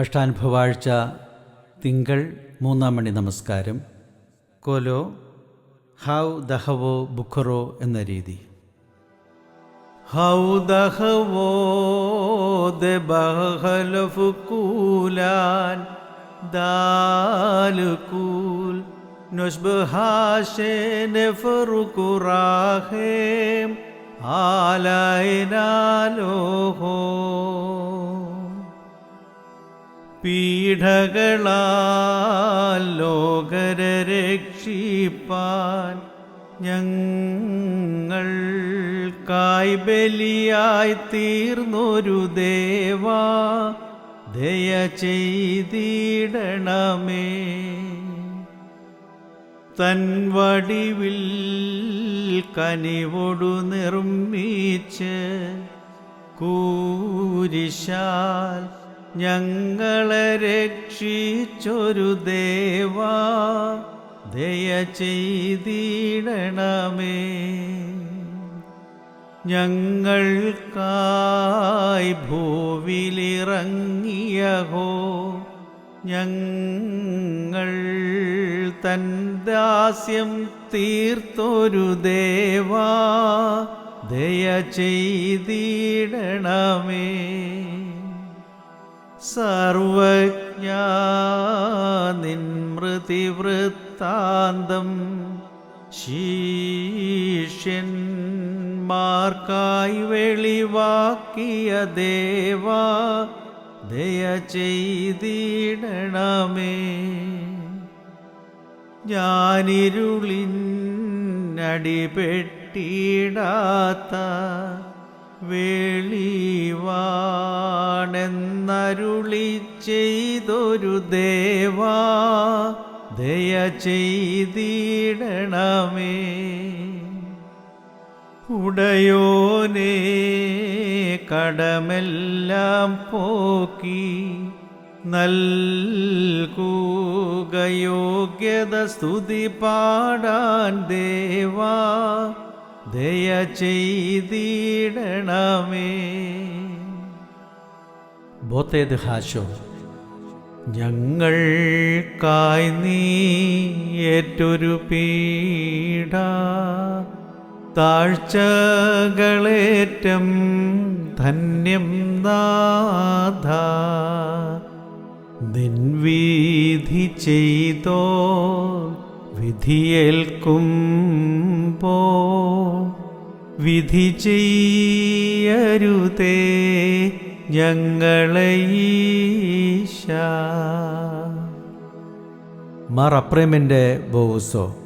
കഷ്ടാനുഭവാഴ്ച തിങ്കൾ മൂന്നാം മണി നമസ്കാരം. കോലോ ഹൗ ദഹവോ ബുഖറോ എന്ന രീതി. ഹൗ ദഹവോ ദഹലഫ് കൂലാൻ ദാലുകൂൽ ആലൈനാലോഹോ പീഠകളാൽ രക്ഷിപ്പാൻ ഞങ്ങൾക്കായി ബലിയായി തീർന്നൊരു ദേവാ ദയ ചെയ്തിടണമേ. തൻ വടിവിൽ കനിവൊടു നിർമ്മിച്ച് കൂരിശാൽ ഞങ്ങളെ രക്ഷിച്ചൊരു ദേവാ ദയ ചെയ്തിടണമേ. ഞങ്ങൾക്കായി ഭൂവിലിറങ്ങിയഹോ ഞങ്ങൾ തൻ ദാസ്യം തീർത്തൊരു ദേവാ ദയ ചെയ്തിടണമേ. സർവജ്ഞ നിൻമൃതിവൃത്താന്തം ശീഷ്യന്മാർക്കായി വെളിവാക്കിയ ദേവാ ദയ ചെയ്തിടണമേ. ഞാനിരുളിനടിപെട്ടിടാത്ത വെളിവാണെന്നരുളി ചെയ്തൊരു ദേവാ ദയ ചെയ്തിടണമേ. ഉടയോനേ കടമെല്ലാം പോക്കി നൽകൂകയോഗ്യത സ്തുതി പാടാൻ ദേവാ ദയ ചെയ്തിടണമേ ബോത്തേത് ഹാശോ ഞങ്ങൾക്കായി നീ ഏറ്റൊരു പീഡ താഴ്ചകളേറ്റം ധന്യം നാഥ നിൻവീധി ചെയ്തോ വിധിയേൽക്കുമ്പോ വിധി ചെയ്യരുതേ ഞങ്ങളെ ഈശ. മാർ അപ്രേമിന്റെ ബോവുസോ.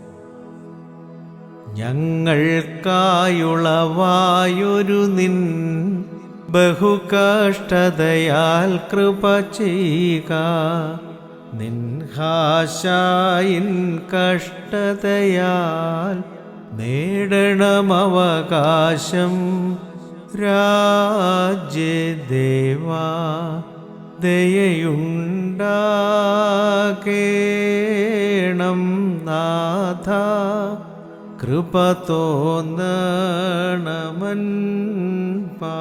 ഞങ്ങൾക്കായുളവായൊരു നിൻ ബഹുകഷ്ടതയാൽ കൃപ ചെയ്യുക. നിൻഹാശായിൻ കഷ്ടതയാൽ നേടണമവകാശം രാജ്യദേവാ ദയയുണ്ടാകേണം നാഥ. കൃപ പാ